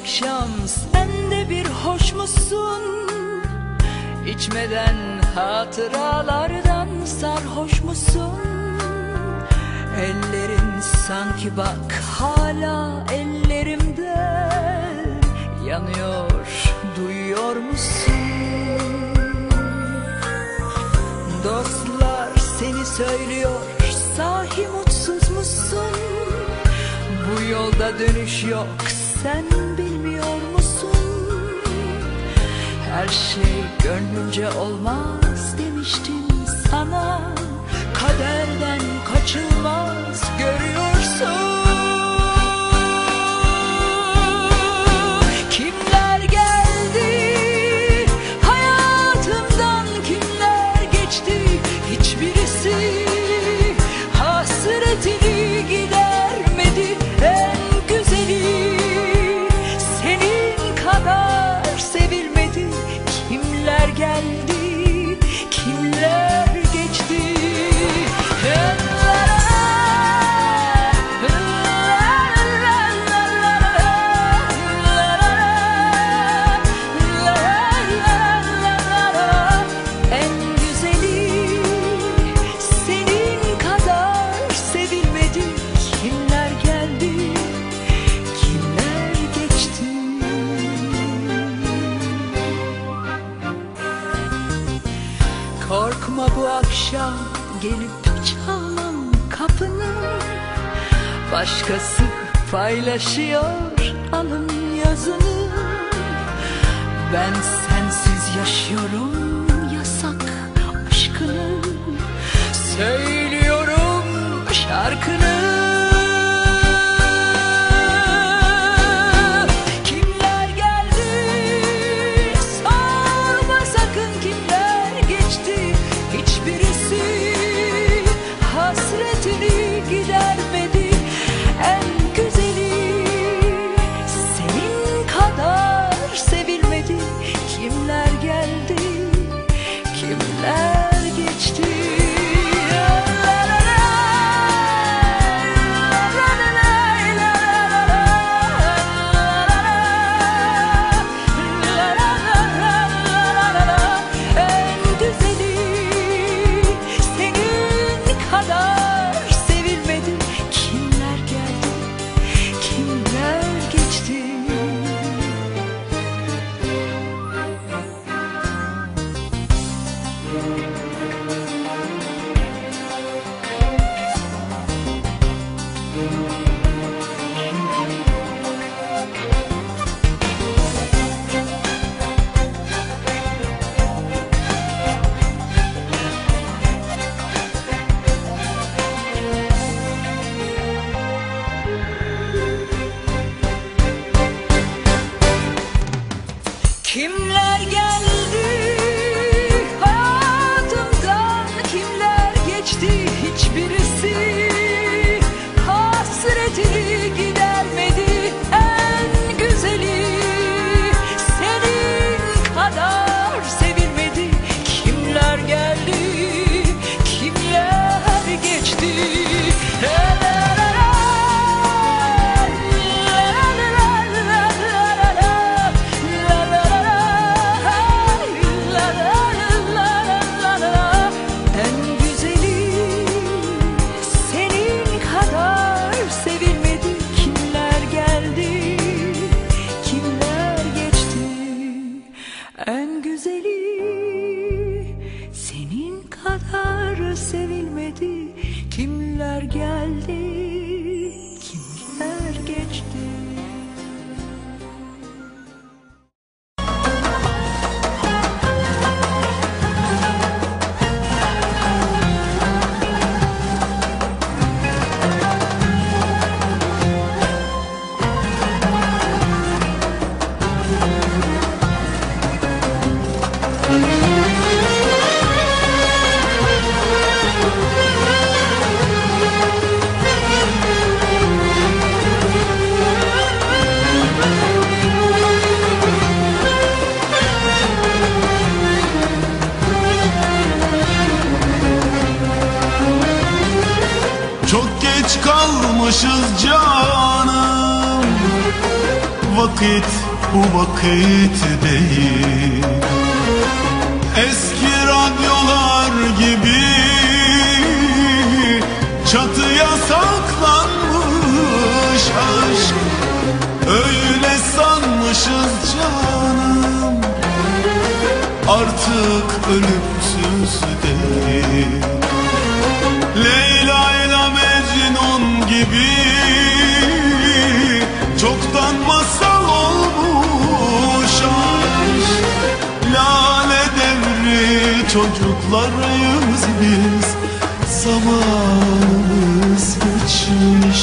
Akşam sen de bir hoş musun? İçmeden hatıralardan sarhoş musun? Ellerin sanki bak hala ellerimde yanıyor duyuyor musun? Dostlar seni söylüyor sahi mutsuz musun? Bu yolda dönüş yok sen bilmiyor musun? Her şey gönlünce olmaz demiştim sana Kaderden kaçılmaz görüyorsun akşam gelip çalmam kapını Başkası paylaşıyor alın yazını. Ben sensiz yaşıyorum yasak aşkını. Söylüyorum şarkını kalmışız canım. Vakit bu vakit değil. Eski radyolar gibi Çatıya saklanmış aşk. Öyle sanmışız canım. Artık ölümsüz değil. Leyla gibi Çoktan masal olmuş aşk. Lale devri çocuklarıyız biz Zamanımız geçmiş.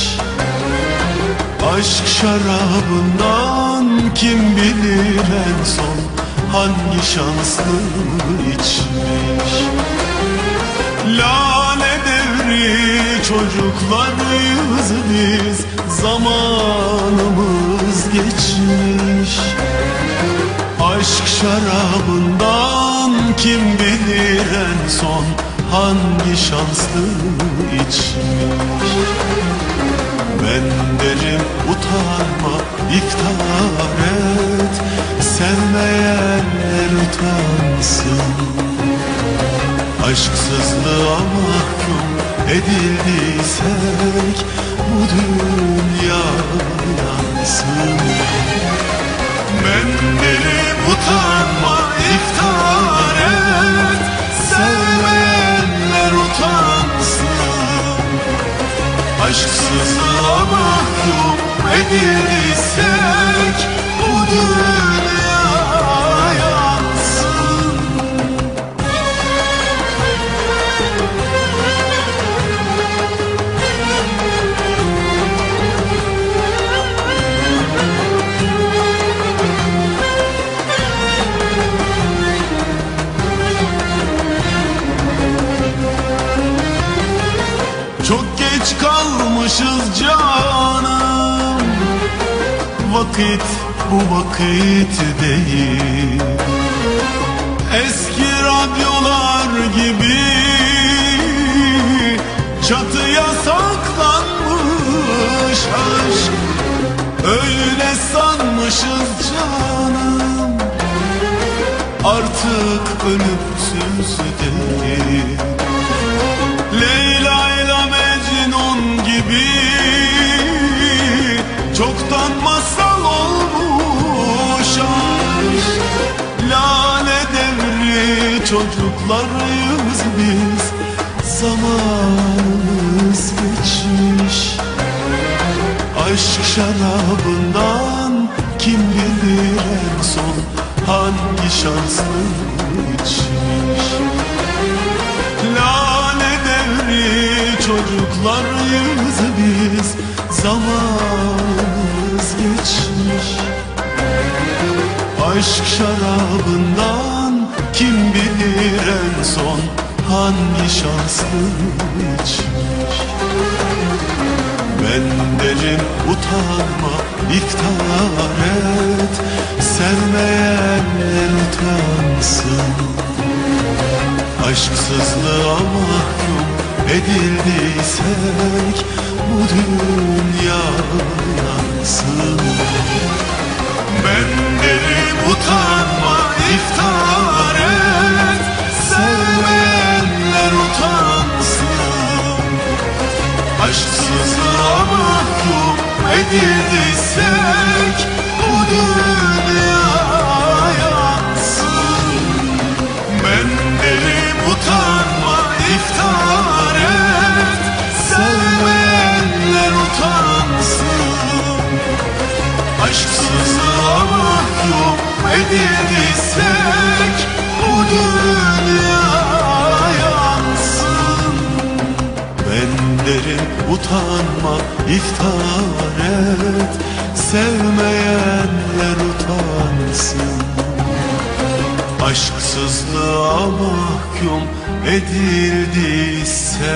Aşk şarabından kim bilir en son Hangi şanslı içmiş. Lale devri çocuklarıyız biz Zamanımız geçmiş. Aşk şarabından kim bilir en son Hangi şanslı içmiş. Ben derim utanma iftar et Sevmeyenler utansın. Aşksızlığa mahkum edildiysek Bu dünya yansın. Ben derim utanma iftar et Sevmeyenler utansın. Aşksızlığa mahkum edildiysek Bu dünya Vakit bu vakit değil. Eski radyolar gibi Çatıya saklanmış aşk. Öyle sanmışız canım Artık ölümsüz değil. Leyla ile Mecnun gibi Çoktan masal olmuş aşk. Lale devri çocuklarıyız biz. Zamanımız geçmiş. Aşk şarabından kim bilir en son Hangi şanslı içmiş Lale devri çocuklarıyız biz Zamanımız geçmiş. Aşk şarabından kim bilir en son Hangi şanslı içmiş Ben derim utanma iftar et. Sevmeyenler utansın. Aşksızlığa mahkum edildiysek Bu dünya yansın. Ben derim utanma iftar et. Sevmeyenler utansın. Aşksızlığa mahkum edildiysek utanma iftar et. Sevmeyenler utansın. Aşksızlığa mahkum edildiysek